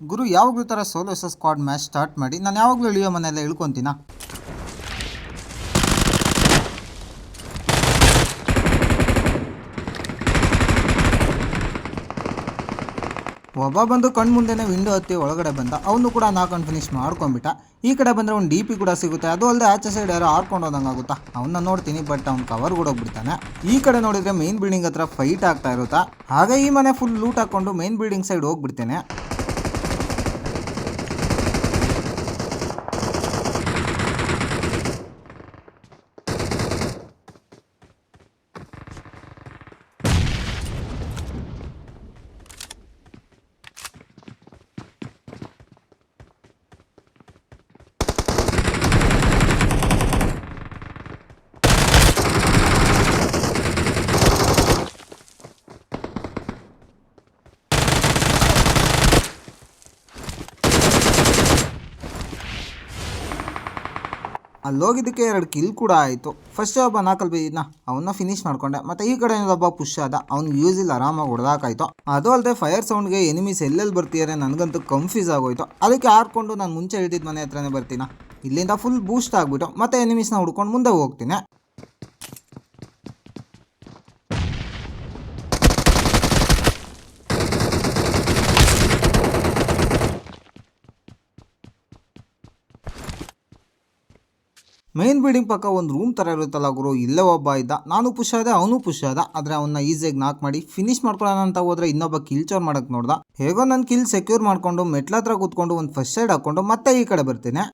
ಗುರು, ಯಾವಾಗಲೂ ಥರ solo squad match start ಮಾಡಿ, ನಾನು ಯಾವಾಗಲೂ ಇಳಿಯೋ ಮನೆಯಲ್ಲ ಇಳ್ಕೊತೀನ? ಒಬ್ಬ ಬಂದು ಕಣ್ಣು ಮುಂದೆನೇ ವಿಂಡೋ ಹತ್ತಿ ಒಳಗಡೆ ಬಂದ. ಅವನು ಕೂಡ ನಾಲ್ಕೊಂಡು ಫಿನಿಶ್ ಮಾಡ್ಕೊಂಡ್ಬಿಟ್ಟ. ಈ ಕಡೆ ಬಂದರೆ ಒಂದು ಡಿ ಪಿ ಕೂಡ ಸಿಗುತ್ತೆ. ಅದು ಅಲ್ಲದೆ ಆಚೆ ಸೈಡ್ ಯಾರೋ ಆರ್ಕೊಂಡು ಹೋದಂಗೆ ಆಗುತ್ತಾ? ಅವನ್ನ ನೋಡ್ತೀನಿ ಬಟ್ ಅವ್ನು ಕವರ್ ಕೂಡ ಹೋಗ್ಬಿಡ್ತಾನೆ ಈ ಕಡೆ ನೋಡಿದ್ರೆ ಮೈನ್ ಬಿಲ್ಡಿಂಗ್ ಹತ್ರ ಫೈಟ್ ಆಗ್ತಾ ಇರುತ್ತಾ? ಹಾಗೆ ಈ ಮನೆ ಫುಲ್ ಲೂಟ್ ಹಾಕೊಂಡು ಮೈನ್ ಬಿಲ್ಡಿಂಗ್ ಸೈಡ್ ಹೋಗ್ಬಿಡ್ತೇನೆ. ಅಲ್ಲೋಗಿದ್ದಕ್ಕೆ ಎರಡು ಕಿಲ್ ಕೂಡ ಆಯಿತು. ಫಸ್ಟ್ ಒಬ್ಬ ನಾಲ್ಕಲ್ಲಿ ಇದನ್ನ ಅವನ್ನ ಫಿನಿಶ್ ಮಾಡ್ಕೊಂಡೆ. ಮತ್ತೆ ಈ ಕಡೆ ಒಬ್ಬ ಪುಷ್ ಆದ, ಅವ್ನು ಯೂಸ್ ಇಲ್ಲ, ಆರಾಮಾಗಿ ಹೊಡೆದಾಕಾಯ್ತು. ಅದು ಅಲ್ಲದೆ ಫೈರ್ ಸೌಂಡ್ಗೆ ಎನಿಮೀಸ್ ಎಲ್ಲೆಲ್ಲಿ ಬರ್ತಿದ್ದಾರೆ ನನಗಂತೂ ಕನ್ಫ್ಯೂಸ್ ಆಗೋಯ್ತು. ಅದಕ್ಕೆ ಆಡ್ಕೊಂಡು ನಾನು ಮುಂಚೆ ಹಿಡಿದ ಮನೆ ಹತ್ರನೇ ಬರ್ತೀನ? ಇಲ್ಲಿಂದ ಫುಲ್ ಬೂಸ್ಟ್ ಆಗ್ಬಿಟ್ಟು ಮತ್ತೆ ಎನಿಮೀಸ್ನ ಹುಡ್ಕೊಂಡು ಮುಂದೆ ಹೋಗ್ತೀನಿ. ಮೈನ್ ಬಿಲ್ಡಿಂಗ್ ಪಕ್ಕ ಒಂದು ರೂಮ್ ಥರ ಇರುತ್ತಲ್ಲ ಗುರು. ಇಲ್ಲೇ ಒಬ್ಬ ಇದ್ದ. ನಾನು ಪುಷ್ ಆದೆ, ಅವನು ಪುಷ್ ಆದ. ಆದರೆ ಅವನ್ನ ಈಸಿಯಾಗಿ ನಾಕ್ ಮಾಡಿ ಫಿನಿಶ್ ಮಾಡ್ಕೊಳ್ಳೋಣ ಅಂತ ಹೋದ್ರೆ ಇನ್ನೊಬ್ಬ ಕಿಲ್ ಚೋರ್ ಮಾಡಕ್ ನೋಡ್ದ. ಹೇಗೋ ನನ್ನ ಕಿಲ್ ಸೆಕ್ಯೂರ್ ಮಾಡ್ಕೊಂಡು, ಮೆಟ್ಲ ಹತ್ರ ಕೂತ್ಕೊಂಡು, ಒಂದು ಫಸ್ಟ್ ಸೈಡ್ ಹಾಕೊಂಡು ಮತ್ತೆ ಈ ಕಡೆ ಬರ್ತೀನಿ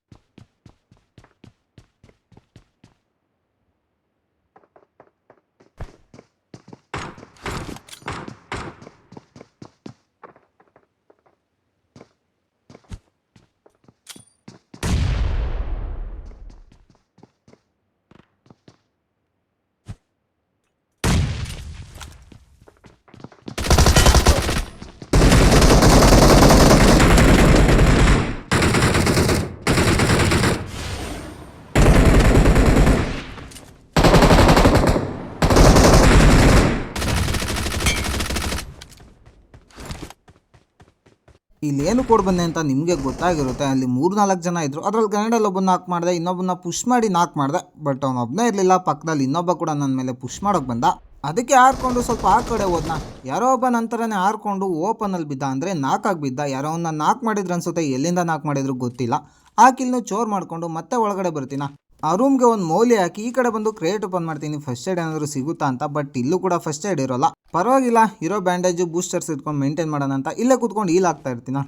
ಇಲ್ಲಿ ಏನು ಕೊಡ್ ಬಂದೆ ಅಂತ ನಿಮಗೆ ಗೊತ್ತಾಗಿರುತ್ತೆ. ಅಲ್ಲಿ ಮೂರು ನಾಲ್ಕು ಜನ ಇದ್ರು. ಅದ್ರಲ್ಲಿ ಕನ್ನಡಲ್ಲಿ ಒಬ್ಬನ ನಾಕ್ ಮಾಡಿದೆ ಇನ್ನೊಬ್ಬನ ಪುಷ್ ಮಾಡಿ ನಾಕ್ ಮಾಡಿದೆ. ಬಟ್ ಅವ್ನು ಒಬ್ಬನೇ ಇರಲಿಲ್ಲ. ಪಕ್ಕದಲ್ಲಿ ಇನ್ನೊಬ್ಬ ಕೂಡ ನನ್ನ ಮೇಲೆ ಪುಷ್ ಮಾಡೋಕೆ ಬಂದ. ಅದಕ್ಕೆ ಹಾರ್ಕೊಂಡು ಸ್ವಲ್ಪ ಆ ಕಡೆ ಹೋದ್ನ. ಯಾರೋ ಒಬ್ಬ ನಂತರನೇ ಹಾರ್ಕೊಂಡು ಓಪನಲ್ಲಿ ಬಿದ್ದ ಅಂದರೆ ನಾಲ್ಕಾಗಿ ಬಿದ್ದ. ಯಾರೋ ಅವನ್ನ ನಾಕ್ ಮಾಡಿದ್ರು ಅನ್ಸುತ್ತೆ. ಎಲ್ಲಿಂದ ನಾಕ್ ಮಾಡಿದ್ರು ಗೊತ್ತಿಲ್ಲ. ಆ ಕಿಲ್ನು ಚೋರ್ ಮಾಡಿಕೊಂಡು ಮತ್ತೆ ಒಳಗಡೆ ಬರ್ತೀನ. ಆ ರೂಮ್ಗೆ ಒಂದು ಮೌಲ್ಯ ಹಾಕಿ ಈ ಕಡೆ ಬಂದು ಕ್ರಿಯೇಟ್ ಓಪನ್ ಮಾಡ್ತೀನಿ. ಫಸ್ಟ್ ಏಡ್ ಏನಾದರೂ ಸಿಗುತ್ತಾ ಅಂತ. ಬಟ್ ಇಲ್ಲೂ ಕೂಡ ಫಸ್ಟ್ ಏಡ್ ಇರೋಲ್ಲ. ಪರವಾಗಿಲ್ಲ. ಇರೋ ಬ್ಯಾಂಡೇಜು ಬೂಸ್ಟರ್ಸ್ ಇಟ್ಕೊಂಡು ಮೇಂಟೈನ್ ಮಾಡೋಣ ಅಂತ. ಇಲ್ಲೇ ಕೂತ್ಕೊಂಡು ಹೀಲ್ ಆಗ್ತಾ ಇರ್ತೀನ.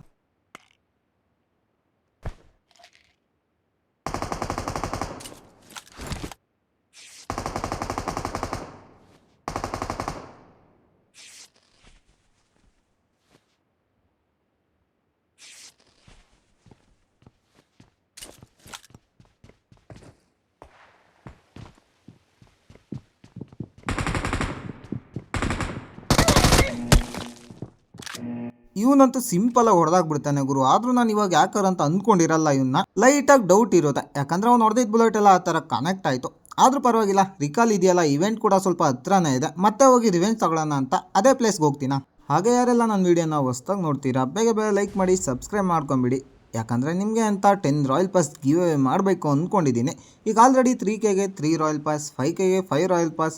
ಇವನಂತೂ ಸಿಂಪಲ್ ಆಗಿ ಹೊಡೆದಾಗ್ಬಿಡ್ತಾನೆ ಗುರು. ಆದ್ರೂ ನಾನು ಇವಾಗ ಯಾಕರ್ ಅಂತ ಅಂದ್ಕೊಂಡಿರಲ್ಲ ಇವನ್ನ ಲೈಟಾಗಿ ಡೌಟ್ ಇರೋದ ಯಾಕಂದ್ರೆ ಅವ್ನು ಹೊಡೆದಿದ್ದ ಬುಲೆಟ್ ಎಲ್ಲ ಆ ತರ ಕನೆಕ್ಟ್ ಆಯ್ತು. ಆದ್ರೂ ಪರವಾಗಿಲ್ಲ ರಿಕಾಲ್ ಇದೆಯಲ್ಲ ಇವೆಂಟ್ ಕೂಡ ಸ್ವಲ್ಪ ಹತ್ರನೇ ಇದೆ. ಮತ್ತೆ ಹೋಗಿ ರಿವೆಂಜ್ ತಗೊಳ್ಳೋಣ ಅಂತ ಅದೇ ಪ್ಲೇಸ್ಗೆ ಹೋಗ್ತೀನಾ? ಹಾಗೆ ಯಾರೆಲ್ಲ ನನ್ನ ವಿಡಿಯೋನ ಹೊಸ್ದಾಗಿ ನೋಡ್ತೀರಾ, ಬೇಗ ಬೇಗ ಲೈಕ್ ಮಾಡಿ ಸಬ್ಸ್ಕ್ರೈಬ್ ಮಾಡ್ಕೊಂಬಿಡಿ. ಯಾಕಂದರೆ ನಿಮಗೆ ಅಂತ ಟೆನ್ ರಾಯಲ್ ಪಾಸ್ ಗಿವ್ ಮಾಡಬೇಕು ಅಂದ್ಕೊಂಡಿದ್ದೀನಿ ಈಗ already three K three royal pass five ಕೆಗೆ five royal pass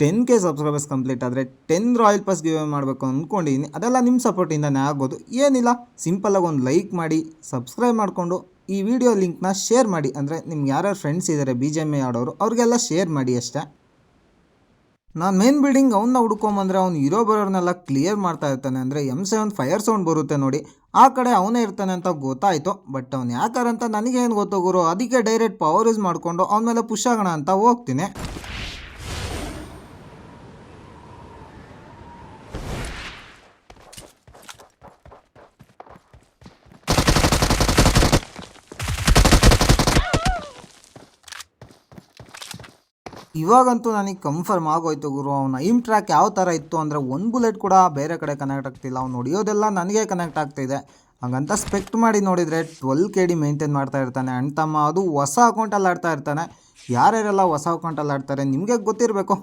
ten K subscribers complete ಆದರೆ ಟೆನ್ ರಾಯಲ್ ಪಾಸ್ ಗಿವ್ ಮಾಡಬೇಕು ಅಂದ್ಕೊಂಡಿದ್ದೀನಿ ಅದೆಲ್ಲ ನಿಮ್ಮ ಸಪೋರ್ಟಿಂದನೇ ಆಗ್ಬೋದು. ಏನಿಲ್ಲ ಸಿಂಪಲ್ಲಾಗಿ ಒಂದು ಲೈಕ್ ಮಾಡಿ ಸಬ್ಸ್ಕ್ರೈಬ್ ಮಾಡಿಕೊಂಡು, ಈ ವಿಡಿಯೋ ಲಿಂಕ್ನ ಶೇರ್ ಮಾಡಿ. ಅಂದರೆ ನಿಮ್ಗೆ ಯಾರ್ಯಾರು ಫ್ರೆಂಡ್ಸ್ ಇದ್ದಾರೆ ಬಿ ಜಿ ಎಂ ಎ ಆಡೋರು, ಅವ್ರಿಗೆಲ್ಲ ಶೇರ್ ಮಾಡಿ ಅಷ್ಟೇ. ನಾನು ಮೇನ್ ಬಿಲ್ಡಿಂಗ್ ಅವನ್ನ ಹುಡ್ಕೊಂಬಂದರೆ ಅವ್ನು ಇರೋ ಬರೋರ್ನೆಲ್ಲ ಕ್ಲಿಯರ್ ಮಾಡ್ತಾ ಇರ್ತಾನೆ. ಅಂದರೆ ಎಂ ಸೆವೆನ್ ಫೈರ್ ಸೌಂಡ್ ಬರುತ್ತೆ ನೋಡಿ. ಆ ಕಡೆ ಅವನೇ ಇರ್ತಾನೆ ಅಂತ ಗೊತ್ತಾಯಿತು. ಬಟ್ ಅವ್ನು ಯಾಕಾರಂತ ನನಗೇನು ಗೊತ್ತೋಗೋರು ಅದಕ್ಕೆ ಡೈರೆಕ್ಟ್ ಪವರ್ ಯೂಸ್ ಮಾಡಿಕೊಂಡು ಅವನ ಮೇಲೆ ಪುಷ್ ಆಗೋಣ ಅಂತ ಹೋಗ್ತೀನಿ. ಇವಾಗಂತೂ ನನಗೆ ಕನ್ಫರ್ಮ್ ಆಗೋಯ್ತು ಗುರು, ಅವನ ಐಮ್ ಟ್ರ್ಯಾಕ್ ಯಾವ ಥರ ಇತ್ತು ಅಂದರೆ ಒಂದು ಬುಲೆಟ್ ಕೂಡ ಬೇರೆ ಕಡೆ ಕನೆಕ್ಟ್ ಆಗ್ತಿಲ್ಲ. ಅವ್ನು ಹೊಡಿಯೋದೆಲ್ಲ ನನಗೆ ಕನೆಕ್ಟ್ ಆಗ್ತಿದೆ ಹಾಗಂತ ಸ್ಪೆಕ್ಟ್ ಮಾಡಿ ನೋಡಿದರೆ ಟ್ವೆಲ್ ಕೆ ಡಿ ಮೇಂಟೈನ್ ಮಾಡ್ತಾ ಇರ್ತಾನೆ. ಅಣ್ಣ, ತಮ್ಮ ಅದು ಹೊಸ ಅಕೌಂಟಲ್ಲಿ ಆಡ್ತಾ ಇರ್ತಾನೆ. ಯಾರ್ಯಾರೆಲ್ಲ ಹೊಸ ಅಕೌಂಟಲ್ಲಿ ಆಡ್ತಾರೆ ನಿಮಗೆ ಗೊತ್ತಿರಬೇಕು.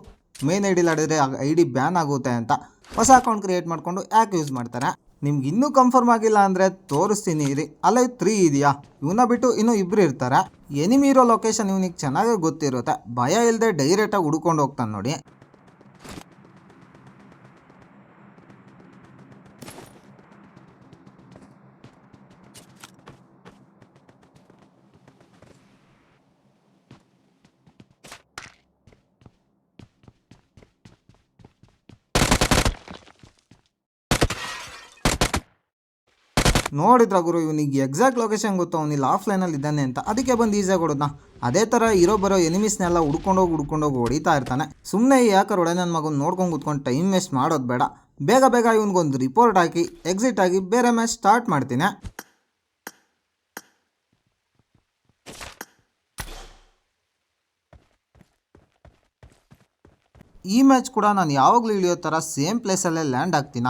ಮೇನ್ ಐ ಡಿಲಿ ಆಡಿದರೆ ಐ ಡಿ ಬ್ಯಾನ್ ಆಗುತ್ತೆ ಅಂತ. ಹೊಸ ಅಕೌಂಟ್ ಕ್ರಿಯೇಟ್ ಮಾಡಿಕೊಂಡು ಯಾಕೆ ಯೂಸ್ ಮಾಡ್ತಾರೆ? ನಿಮ್ಗೆ ಇನ್ನೂ ಕನ್ಫರ್ಮ್ ಆಗಿಲ್ಲ ಅಂದರೆ ತೋರಿಸ್ತೀನಿ. ಇರಿ. ಅಲ್ಲೇ ತ್ರೀ ಇದೆಯಾ? ಇವನ್ನ ಬಿಟ್ಟು ಇನ್ನೂ ಇಬ್ಬರು ಇರ್ತಾರೆ. ಎನಿಮಿ ಇರೋ ಲೊಕೇಶನ್ ಇವನಿಗೆ ಚೆನ್ನಾಗೇ ಗೊತ್ತಿರುತ್ತೆ. ಭಯ ಇಲ್ಲದೆ ಡೈರೆಕ್ಟಾಗಿ ಹುಡ್ಕೊಂಡು ಹೋಗ್ತಾನೆ ನೋಡಿ. ನೋಡಿದ್ರ ಗುರು, ಇವನಿಗೆ ಎಕ್ಸಾಕ್ಟ್ ಲೊಕೇಶನ್ ಗೊತ್ತು, ಅವನಿಲ್ಲ ಆಫ್ಲೈನಲ್ಲಿ ಇದ್ದಾನೆ ಅಂತ. ಅದಕ್ಕೆ ಬಂದು ಈಸಿಯಾಗಿ ಹೊಡೋದ್ನ ಅದೇ ಥರ ಇರೋ ಬರೋ ಎನಿಮೀಸ್ನೆಲ್ಲ ಹುಡ್ಕೊಂಡೋಗಿ ಹುಡ್ಕೊಂಡೋಗಿ ಹೊಡಿತಾ ಇರ್ತಾನೆ. ಸುಮ್ಮನೆ ಯಾಕರ ಹೊಡೆ ನನ್ನ ಮಗನ ನೋಡ್ಕೊಂಡು ಕೂತ್ಕೊಂಡು ಟೈಮ್ ವೇಸ್ಟ್ ಮಾಡೋದು ಬೇಡ. ಬೇಗ ಬೇಗ ಇವನಿಗೊಂದು ರಿಪೋರ್ಟ್ ಹಾಕಿ ಎಕ್ಸಿಟ್ ಆಗಿ ಬೇರೆ ಮ್ಯಾಚ್ ಸ್ಟಾರ್ಟ್ ಮಾಡ್ತೀನಿ. ಈ ಮ್ಯಾಚ್ ಕೂಡ ನಾನು ಯಾವಾಗಲೂ ಇಳಿಯೋ ಥರ ಸೇಮ್ ಪ್ಲೇಸಲ್ಲೇ ಲ್ಯಾಂಡ್ ಆಗ್ತೀನ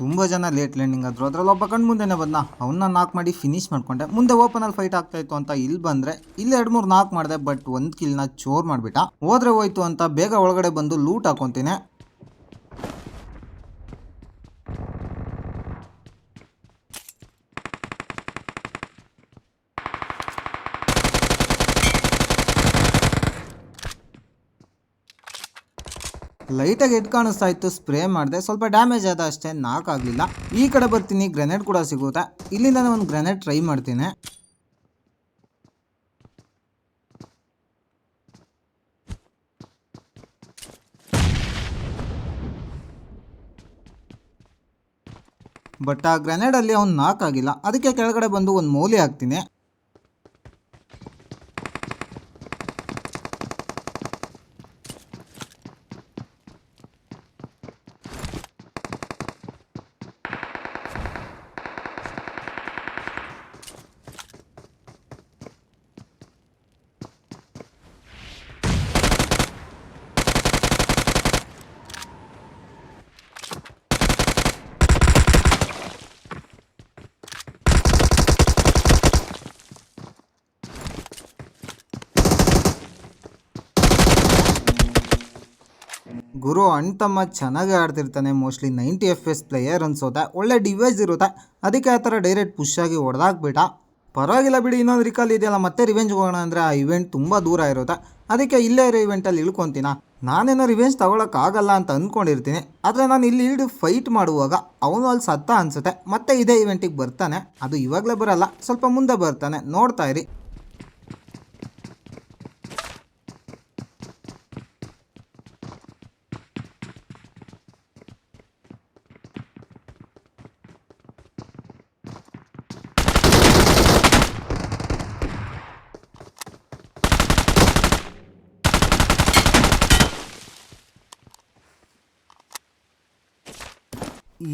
ತುಂಬ ಜನ ಲೇಟ್ ಲ್ಯಾಂಡಿಂಗ್ ಆದರು. ಅದರಲ್ಲಿ ಒಬ್ಬ ಕಣ್ಣು ಮುಂದೆನೇ ಬಂದ ಅವನ್ನ ನಾಕ್ ಮಾಡಿ ಫಿನಿಶ್ ಮಾಡ್ಕೊಂಡೆ. ಮುಂದೆ ಓಪನಲ್ಲಿ ಫೈಟ್ ಆಗ್ತಾ ಇತ್ತು ಅಂತ ಇಲ್ಲಿ ಬಂದರೆ, ಇಲ್ಲಿ ಎರಡು ಮೂರು ನಾಕ್ ಮಾಡಿದೆ ಬಟ್ ಒಂದು ಕಿಲ್ನ ಚೋರ್ ಮಾಡಿಬಿಟ್ಟ. ಹೋದ್ರೆ ಹೋಯ್ತು ಅಂತ ಬೇಗ ಒಳಗಡೆ ಬಂದು ಲೂಟ್ ಹಾಕೊಂತೀನಿ. ಲೈಟಾಗಿ ಎಡ್ ಕಾಣಿಸ್ತಾ ಇತ್ತು, ಸ್ಪ್ರೇ ಮಾಡಿದೆ, ಸ್ವಲ್ಪ ಡ್ಯಾಮೇಜ್ ಆದ ಅಷ್ಟೇ, ನಾಕ್ ಆಗಲಿಲ್ಲ. ಈ ಕಡೆ ಬರ್ತೀನಿ, ಗ್ರೆನೇಡ್ ಕೂಡ ಸಿಗುತ್ತೆ. ಇಲ್ಲಿಂದ ಒಂದು ಗ್ರೆನೇಡ್ ಟ್ರೈ ಮಾಡ್ತೀನಿ. ಬಟ್ ಆ ಗ್ರೆನೇಡಲ್ಲಿ ಅವ್ನು ನಾಕ್ ಆಗಿಲ್ಲ. ಅದಕ್ಕೆ ಕೆಳಗಡೆ ಬಂದು ಒಂದು ಮೌಲಿ ಹಾಕ್ತೀನಿ. ಗುರು ಅಣ್ತಮ್ಮ ಚೆನ್ನಾಗಿ ಆಡ್ತಿರ್ತಾನೆ. Mostly ninety F S player ಅನ್ಸುತ್ತೆ ಒಳ್ಳೆ ಡಿವೈಸ್ ಇರುತ್ತೆ. ಅದಕ್ಕೆ ಆ ಥರ ಡೈರೆಕ್ಟ್ ಪುಷ್ ಆಗಿ ಹೊಡೆದಾಕ್ಬಿಟ್ಟ. ಪರವಾಗಿಲ್ಲ ಬಿಡಿ, ಇನ್ನೊಂದು ರಿಕಾಲ್ ಇದೆಯಲ್ಲ, ಮತ್ತೆ ರಿವೆಂಜ್ ಹೋಗೋಣ ಅಂದರೆ ಆ ಇವೆಂಟ್ ತುಂಬ ದೂರ ಇರುತ್ತೆ. ಅದಕ್ಕೆ ಇಲ್ಲೇ ಇರೋ ಇವೆಂಟಲ್ಲಿ ಇಳ್ಕೊತೀನ. ನಾನೇನೋ ರಿವೆಂಜ್ ತಗೊಳಕ್ಕಾಗಲ್ಲ ಅಂತ ಅಂದ್ಕೊಂಡಿರ್ತೀನಿ ಆದರೆ ನಾನು ಇಲ್ಲಿ ಇಳಿದು ಫೈಟ್ ಮಾಡುವಾಗ ಅವನು ಅಲ್ಲಿ ಸತ್ತ ಅನಿಸುತ್ತೆ. ಮತ್ತೆ ಇದೇ ಇವೆಂಟಿಗೆ ಬರ್ತಾನೆ. ಅದು ಇವಾಗಲೇ ಬರಲ್ಲ. ಸ್ವಲ್ಪ ಮುಂದೆ ಬರ್ತಾನೆ. ನೋಡ್ತಾ ಇರಿ.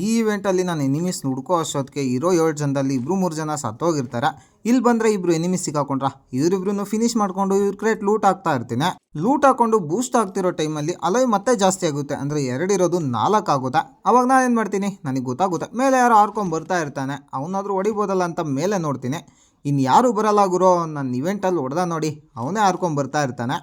ಈ ಇವೆಂಟಲ್ಲಿ ನಾನು ಎನಿಮಿಸ್ ಹುಡ್ಕೋ ಅಷ್ಟೊತ್ತಿಗೆ ಇರೋ ಏಳು ಜನದಲ್ಲಿ ಇಬ್ಬರು ಮೂರು ಜನ ಸತ್ತೋಗಿರ್ತಾರೆ. ಇಲ್ಲಿ ಬಂದರೆ ಇಬ್ಬರು ಎನಿಮಿಸ್ ಸಿಕ್ಕಾಕೊಂಡ್ರ? ಇವರಿಬ್ರು ಫಿನಿಶ್ ಮಾಡಿಕೊಂಡು ಇವ್ರ ಕ್ರೇಟ್ ಲೂಟ್ ಆಗ್ತಾ ಇರ್ತೀನಿ. ಲೂಟ್ ಹಾಕೊಂಡು ಬೂಸ್ಟ್ ಆಗ್ತಿರೋ ಟೈಮಲ್ಲಿ ಅಲೈ ಮತ್ತೆ ಜಾಸ್ತಿ ಆಗುತ್ತೆ. ಅಂದರೆ ಎರಡಿರೋದು ನಾಲ್ಕು ಆಗುತ್ತೆ. ಅವಾಗ ನಾನು ಏನು ಮಾಡ್ತೀನಿ? ನನಗೆ ಗೊತ್ತಾಗುತ್ತೆ. ಮೇಲೆ ಯಾರು ಆರ್ಕೊಂಡು ಬರ್ತಾ ಇರ್ತಾನೆ. ಅವನಾದರೂ ಹೊಡಿಬೋದಲ್ಲ ಅಂತ ಮೇಲೆ ನೋಡ್ತೀನಿ. ಇನ್ನು ಯಾರು ಬರಲ್ಲ ಗುರು ನನ್ನ ಇವೆಂಟಲ್ಲಿ ಹೊಡೆದ ನೋಡಿ ಅವನೇ ಆರ್ಕೊಂಡು ಬರ್ತಾ ಇರ್ತಾನೆ.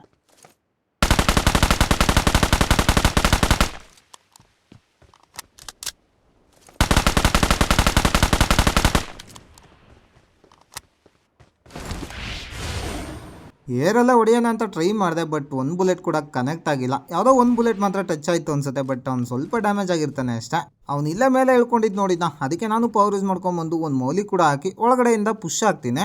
ಏರೆಲ್ಲ ಹೊಡೆಯೋಣ ಅಂತ ಟ್ರೈ ಮಾಡಿದೆ ಬಟ್ ಒಂದು ಬುಲೆಟ್ ಕೂಡ ಕನೆಕ್ಟ್ ಆಗಿಲ್ಲ. ಯಾವುದೋ ಒಂದು ಬುಲೆಟ್ ಮಾತ್ರ ಟಚ್ ಆಯಿತು ಅನ್ಸುತ್ತೆ ಬಟ್ ಅವ್ನು ಸ್ವಲ್ಪ ಡ್ಯಾಮೇಜ್ ಆಗಿರ್ತಾನೆ ಅಷ್ಟೇ. ಅವ್ನು ಇಲ್ಲೇ ಮೇಲೆ ಹೇಳ್ಕೊಂಡಿದ್ದು ನೋಡಿದ್ನ, ಅದಕ್ಕೆ ನಾನು ಪವರ್ ಯೂಸ್ ಮಾಡ್ಕೊಂಬಂದು ಒಂದು ಮೌಲಿ ಕೂಡ ಹಾಕಿ ಒಳಗಡೆಯಿಂದ ಪುಷ್ ಹಾಕ್ತೀನಿ.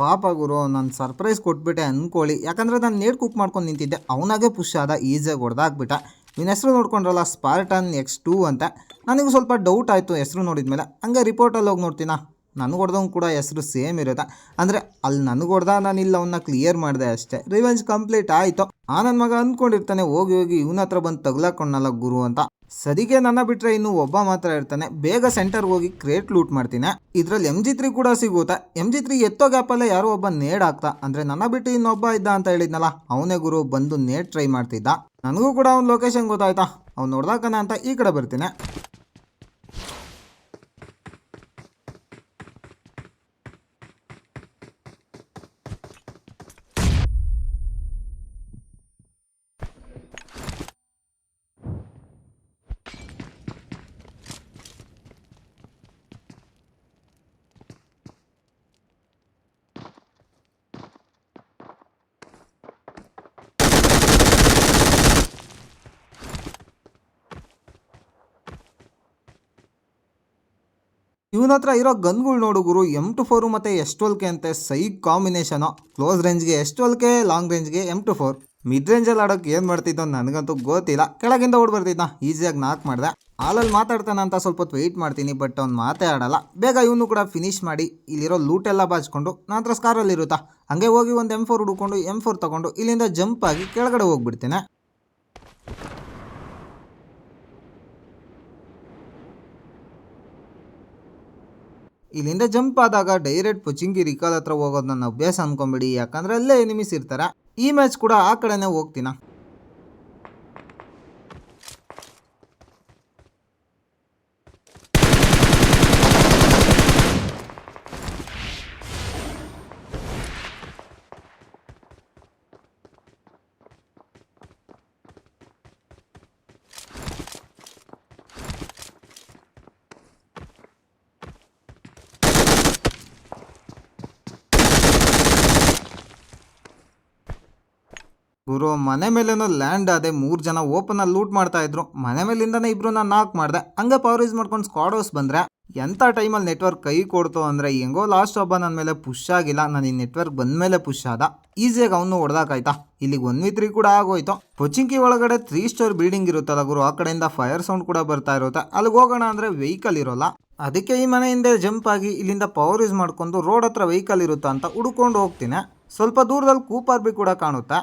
ಪಾಪ ಗುರು, ನಾನು ಸರ್ಪ್ರೈಸ್ ಕೊಟ್ಬಿಟ್ಟೆ ಅಂದ್ಕೊಳ್ಳಿ ಯಾಕಂದರೆ ನಾನು ನೇಟ್ ಕುಕ್ ಮಾಡ್ಕೊಂಡು ನಿಂತಿದ್ದೆ. ಅವನಾಗೆ ಪುಷ್ ಆದ ಈಸಿಯಾಗಿ ಹೊಡೆದಾಕ್ಬಿಟ್ಟ ನಿನ್ನ ಹೆಸರು ನೋಡ್ಕೊಂಡ್ರಲ್ಲ ಸ್ಪಾರ್ಟನ್ ಎಕ್ಸ್ ಟೂ ಅಂತ. ನನಗೆ ಸ್ವಲ್ಪ ಡೌಟ್ ಆಯಿತು ಹೆಸರು ನೋಡಿದ್ಮೇಲೆ. ಹಂಗೆ ರಿಪೋರ್ಟಲ್ಲಿ ಹೋಗಿ ನೋಡ್ತೀನ? ನನಗೆ ಹೊಡೆದಂಗೆ ಕೂಡ ಹೆಸರು ಸೇಮ್ ಇರುತ್ತೆ. ಅಂದರೆ ಅಲ್ಲಿ ನನಗೆ ಹೊಡೆದ ನಾನು ಇಲ್ಲ ಅವನ್ನ ಕ್ಲಿಯರ್ ಮಾಡಿದೆ ಅಷ್ಟೇ. ರಿವೆಂಜ್ ಕಂಪ್ಲೀಟ್ ಆಯಿತು. ಆ ನನ್ನ ಮಗ ಅಂದ್ಕೊಂಡಿರ್ತಾನೆ ಹೋಗಿ ಹೋಗಿ ಇವನ ಹತ್ರ ಬಂದು ತಗ್ಲಾಕೊಂಡಲ್ಲ ಗುರು ಅಂತ. ಸದಿಗೆ ನನ್ನ ಬಿಟ್ರೆ ಇನ್ನು ಒಬ್ಬ ಮಾತ್ರ ಇರ್ತಾನೆ. ಬೇಗ ಸೆಂಟರ್ ಹೋಗಿ ಕ್ರೇಟ್ ಲೂಟ್ ಮಾಡ್ತೀನಿ. ಇದ್ರಲ್ಲಿ ಎಂ ಜಿ ತ್ರೀ ಕೂಡ ಸಿಗುತ್ತಾ ಎಂ ಜಿ ತ್ರೀ ಎತ್ತೋ ಗ್ಯಾಪಲ್ಲೇ ಯಾರೋ ಒಬ್ಬ ನೇಡ್ ಆಗ್ತಾ. ಅಂದರೆ ನನ್ನ ಬಿಟ್ಟು ಇನ್ನೊಬ್ಬ ಇದ್ದ ಅಂತ ಹೇಳಿದ್ನಲ್ಲ, ಅವನೇ ಗುರು ಬಂದು ನೇಡ್ ಟ್ರೈ ಮಾಡ್ತಿದ್ದ. ನನಗೂ ಕೂಡ ಅವ್ನ ಲೊಕೇಶನ್ ಗೊತ್ತಾಯ್ತಾ. ಅವ್ನು ನೋಡ್ದಾಕನ ಅಂತ ಈ ಕಡೆ ಬರ್ತೀನಿ. ಇವನ ಹತ್ರ ಇರೋ ಗನ್ಗಳು ನೋಡು ಗುರು. ಎಂ ಟು ಫೋರು ಮತ್ತು ಎಸ್ ಟ್ವೆಲ್ಕೆ ಅಂತೆ. ಸೈ ಕಾಂಬಿನೇಷನು. ಕ್ಲೋಸ್ ರೇಂಜ್ಗೆ ಎಸ್ ಟ್ವೆಲ್ಕೆ ಲಾಂಗ್ ರೇಂಜ್ಗೆ ಎಂ ಟು ಫೋರ್ ಮಿಡ್ ರೇಂಜಲ್ಲಿ ಆಡೋಕೆ ಏನು ಮಾಡ್ತಿದ್ದೋ ನನಗಂತೂ ಗೊತ್ತಿಲ್ಲ. ಕೆಳಗಿಂದ ಓಡ್ ಬರ್ತಿದ್ದ ಈಸಿಯಾಗಿ ನಾಕ್ ಮಾಡಿದೆ. ಆಲಲ್ಲಿ ಮಾತಾಡ್ತಾನೆ ಅಂತ ಸ್ವಲ್ಪ ಹೊತ್ತು ವೆಯ್ಟ್ ಮಾಡ್ತೀನಿ ಬಟ್ ಅವ್ನು ಮಾತೇ ಆಡಲ್ಲ. ಬೇಗ ಇವನು ಕೂಡ ಫಿನಿಶ್ ಮಾಡಿ, ಇಲ್ಲಿರೋ ಲೂಟ್ ಎಲ್ಲ ಬಾಚ್ಕೊಂಡು ನನ್ನ ಹತ್ರ ಸ್ಕಾರಲ್ಲಿ ಇರುತ್ತಾ? ಹಂಗೆ ಹೋಗಿ ಒಂದು ಎಂ ಫೋರ್ ಹುಡ್ಕೊಂಡು ಎಂ ಫೋರ್ ತಗೊಂಡು ಇಲ್ಲಿಂದ ಜಂಪ್ ಆಗಿ ಕೆಳಗಡೆ ಹೋಗ್ಬಿಡ್ತೇನೆ. ಇಲ್ಲಿಂದ ಜಂಪ್ ಆದಾಗ ಡೈರೆಕ್ಟ್ ಪುಚಿಂಗಿ ರಿಕಾಲ್ ಹತ್ರ ಹೋಗೋದು ನನ್ನ ಅಭ್ಯಾಸ ಅನ್ಕೊಂಬಿಡಿ, ಯಾಕಂದ್ರೆ ಅಲ್ಲೇ ಎನಿಮಿಸ್ ಇರ್ತಾರೆ. ಈ ಮ್ಯಾಚ್ ಕೂಡ ಆ ಕಡೆನೇ ಹೋಗ್ತೀನ? ಗುರು, ಮನೆ ಮೇಲೇನೋ ಲ್ಯಾಂಡ್ ಆದೆ, ಮೂರು ಜನ ಓಪನ್ ಅಲ್ಲಿ ಲೂಟ್ ಮಾಡ್ತಾ ಇದ್ರು. ಮನೆ ಮೇಲಿಂದನೇ ನಾನು ನಾಕ್ ಮಾಡಿದೆ. ಹಂಗೆ ಪವರ್ ಯೂಸ್ ಮಾಡ್ಕೊಂಡು ಸ್ಕ್ವಾಡ್ ಹೌಸ್ ಬಂದ್ರೆ ಎಂಥ ಟೈಮಲ್ಲಿ ನೆಟ್ವರ್ಕ್ ಕೈ ಕೊಡ್ತು ಅಂದರೆ ಹೆಂಗೋ ಲಾಸ್ಟ್ ಒಬ್ಬ ನನ್ನ ಮೇಲೆ ಪುಷ್ ಆಗಿಲ್ಲ. ನಾನು ಈ ನೆಟ್ವರ್ಕ್ ಬಂದ ಮೇಲೆ ಪುಷ್ ಆದ. ಈಸಿಯಾಗಿ ಅವನು ಹೊಡೆದಾಕಾಯ್ತಾ. ಇಲ್ಲಿಗೆ ಒನ್ ವಿ ತ್ರೀ ಕೂಡ ಆಗೋಯ್ತು. ಪೊಚಿಂಕಿ ಒಳಗಡೆ ತ್ರೀ ಸ್ಟೋರ್ ಬಿಲ್ಡಿಂಗ್ ಇರುತ್ತಲ್ಲ ಗುರು, ಆ ಕಡೆಯಿಂದ ಫೈರ್ ಸೌಂಡ್ ಕೂಡ ಬರ್ತಾ ಇರುತ್ತೆ. ಅಲ್ಲಿಗೆ ಹೋಗೋಣ ಅಂದರೆ ವೆಹಿಕಲ್ ಇರೋಲ್ಲ. ಅದಕ್ಕೆ ಈ ಮನೆಯಿಂದ ಜಂಪ್ ಆಗಿ ಇಲ್ಲಿಂದ ಪವರ್ ಯೂಸ್ ಮಾಡ್ಕೊಂಡು ರೋಡ್ ಹತ್ರ ವೆಹಿಕಲ್ ಇರುತ್ತಾ ಅಂತ ಹುಡ್ಕೊಂಡು ಹೋಗ್ತೀನಿ. ಸ್ವಲ್ಪ ದೂರದಲ್ಲಿ ಕೂಪರ್ ಬಿ ಕೂಡ ಕಾಣುತ್ತೆ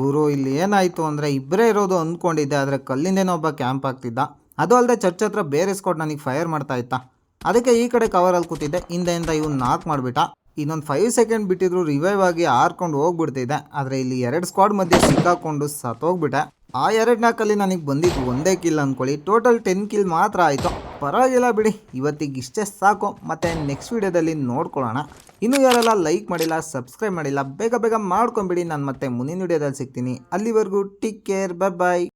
ಗುರು ಇಲ್ಲಿ ಏನಾಯಿತು ಅಂದರೆ ಇಬ್ಬರೇ ಇರೋದು ಅಂದ್ಕೊಂಡಿದ್ದೆ, ಆದರೆ ಕಲ್ಲಿಂದೇನೋ ಒಬ್ಬ ಕ್ಯಾಂಪ್ ಆಗ್ತಿದ್ದ ಅದು ಅಲ್ಲದೆ ಚರ್ಚ್ ಹತ್ರ ಬೇರೆ ಸ್ಕಾಟ್ ನನಗೆ ಫೈರ್ ಮಾಡ್ತಾ ಇತ್ತ. ಅದಕ್ಕೆ ಈ ಕಡೆ ಕವರಲ್ಲಿ ಕೂತಿದ್ದೆ, ಹಿಂದೆಯಿಂದ ಇವ್ನು ನಾಕ್ ಮಾಡಿಬಿಟ್ಟ. ಇನ್ನೊಂದು ಫೈವ್ ಸೆಕೆಂಡ್ ಬಿಟ್ಟಿದ್ರು ರಿವೈವ್ ಆಗಿ ಹಾರ್ಕೊಂಡು ಹೋಗ್ಬಿಡ್ತಿದ್ದೆ, ಆದರೆ ಇಲ್ಲಿ ಎರಡು ಸ್ಕ್ವಾಡ್ ಮಧ್ಯೆ ಸಿಕ್ಕಾಕೊಂಡು ಸತ್ತೋಗ್ಬಿಟ್ಟೆ. ಆ ಎರಡು ನಾಲ್ಕಲ್ಲಿ ನನಗೆ ಬಂದಿದ್ದು ಒಂದೇ ಕಿಲ್ ಅಂದ್ಕೊಳ್ಳಿ ಟೋಟಲ್ ಟೆನ್ ಕಿಲ್ ಮಾತ್ರ ಆಯಿತು. ಪರವಾಗಿಲ್ಲ ಬಿಡಿ. ಇವತ್ತಿಗೆ ಇಷ್ಟೇ ಸಾಕು. ಮತ್ತು ನೆಕ್ಸ್ಟ್ ವೀಡಿಯೋದಲ್ಲಿ ನೋಡ್ಕೊಳ್ಳೋಣ. ಇನ್ನೂ ಯಾರೆಲ್ಲ ಲೈಕ್ ಮಾಡಿಲ್ಲ ಸಬ್ಸ್ಕ್ರೈಬ್ ಮಾಡಿಲ್ಲ, ಬೇಗ ಬೇಗ ಮಾಡ್ಕೊಂಬಿಡಿ. ನಾನು ಮತ್ತೆ ಮುಂದಿನ ವೀಡಿಯೋದಲ್ಲಿ ಸಿಗ್ತೀನಿ. ಅಲ್ಲಿವರೆಗೂ ಟೇಕ್ ಕೇರ್ ಬಾಯ್